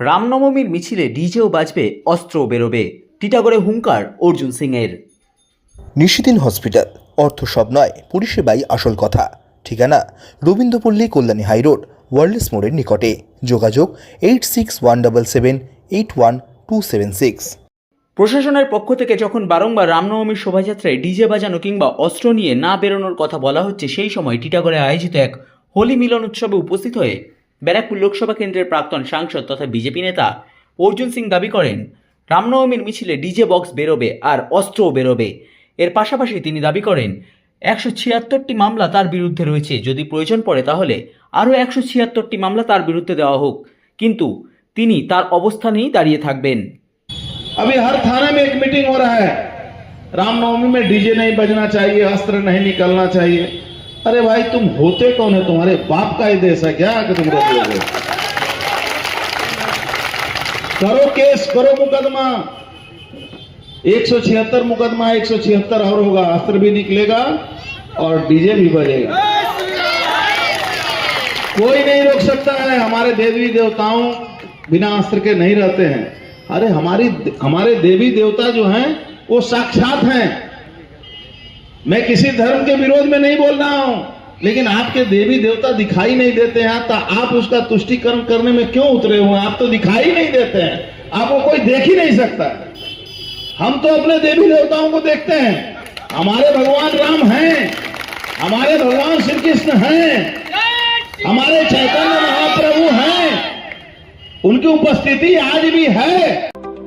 রামনবমীর মিছিলে ডিজেও বাজবে অস্ত্র বেরোবে। টিটাগড়ে হুঙ্কার অর্জুন সিংয়ের। নিশিদিন হসপিটাল অর্থ সব নয় পরিষেবাই আসল কথা। ঠিকানা রবীন্দ্রপল্লী কল্যাণী হাইরোড ওয়ার্ল্ডস মোড়ের নিকটে। যোগাযোগ eight six one double seven eight one two seven six. প্রশাসনের পক্ষ থেকে যখন বারংবার রামনবমীর শোভাযাত্রায় ডিজে বাজানো কিংবা অস্ত্র নিয়ে না বেরোনোর কথা বলা হচ্ছে সেই সময় টিটাগড়ে আয়োজিত এক হোলি মিলন উৎসবে উপস্থিত হয়ে ব্যারাকপুর লোকসভা কেন্দ্রের প্রাক্তন সাংসদ তথা বিজেপি নেতা অর্জুন সিং দাবি করেন রামনবমীর মিছিলে ডিজে বক্স বেরোবে আর অস্ত্রও বেরোবে এর পাশাপাশি তিনি দাবি করেন একশো ছিয়াত্তরটি মামলা তার বিরুদ্ধে রয়েছে যদি প্রয়োজন পড়ে তাহলে আরও একশো ছিয়াত্তরটি মামলা তার বিরুদ্ধে দেওয়া হোক কিন্তু তিনি তার অবস্থানেই দাঁড়িয়ে থাকবেন अभी हर थाने में एक मीटिंग हो रहा है रामनवमी में डीजे नहीं बजना चाहिए अस्त्र नहीं निकलना चाहिए अरे भाई, तुम होते कौन है? तुम्हारे बाप का ही देश है क्या? कि तुम रोक लोगे करो केस, करो मुकदमा। एक सौ छिहत्तर मुकदमा, एक सौ छिहत्तर और होगा। अस्त्र भी निकलेगा और डीजे भी बजेगा। कोई नहीं रोक सकता है। हमारे देवी देवताओं बिना अस्त्र के नहीं रहते हैं। अरे हमारी, हमारे देवी देवता जो हैं, वो साक्षात हैं। मैं किसी धर्म के विरोध में नहीं बोल रहा हूँ, लेकिन आपके देवी देवता दिखाई नहीं देते हैं तो आप उसका तुष्टिकरण करने में क्यों उतरे हुए आप तो दिखाई नहीं देते हैं, आपको कोई देख ही नहीं सकता। हम तो अपने देवी देवताओं को देखते हैं। हमारे भगवान राम हैं, हमारे भगवान श्री कृष्ण हैं, हमारे चैतन्य महाप्रभु हैं, उनकी उपस्थिति आज भी है।